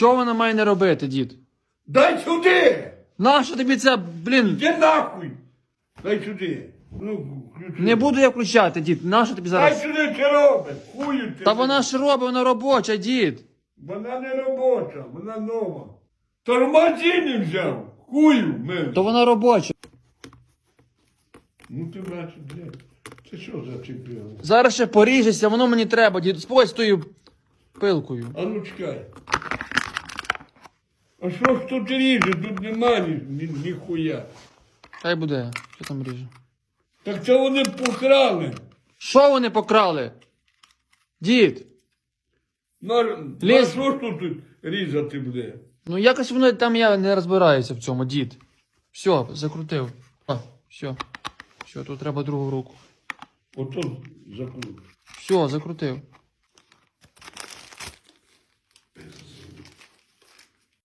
Що вона має не робити, дід? Дай сюди! Нащо тобі це, блін? Іди нахуй! Дай сюди. Ну, включи. Не буду я включати, дід. Нащо тобі Дай зараз? сюди це робить. Хую ти. Та вона ж робить, вона робоча, дід. Вона не робоча, вона нова. Тормозини взяв. Хую мене. То вона робоча. Ну ти бачиш, блядь. Це що за чемпіон? Зараз ще поріжешся, воно мені треба, дід. Спой з тою пилкою. А ну чекай. А що ж тут ріже? Тут нема ні, ні, ніхуя. Хай буде. Що там ріже? Так це вони покрали. Що вони покрали? Дід. На, на що ж тут різати буде? Ну якось воно там я не розбираюся в цьому, дід. Все, закрутив. А, все. Все, тут треба другу руку. Ото закрут. Все, закрутив.